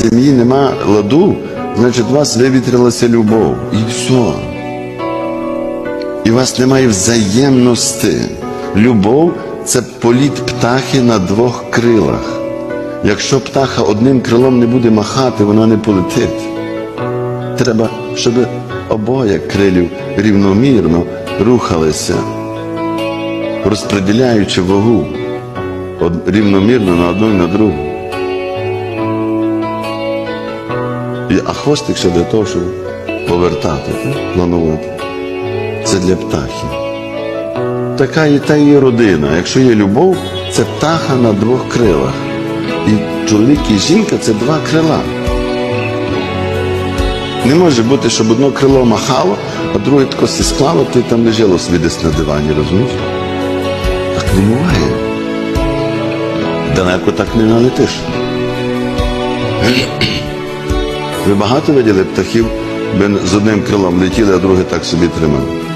сім'ї нема ладу, значить у вас вивітрилася любов. І все. І у вас немає взаємності. Любов це політ птахи на двох крилах. Якщо птаха одним крилом не буде махати, вона не полетить. Треба, щоб обоє крилів рівномірно рухалися, розподіляючи вагу рівномірно на одну і на другу. А хвостик ще для того, щоб повертати, так? планувати. Це для птахів. Така і та є родина. Якщо є любов, це птаха на двох крилах. І чоловік і жінка це два крила. Не може бути, щоб одно крило махало, а друге тако сі склало, ти там лежало собі десь на дивані, розумієш? Так не буває. Далеко так не налетиш. Ви багато виділи птахів, би з одним крилом летіли, а друге так собі тримали.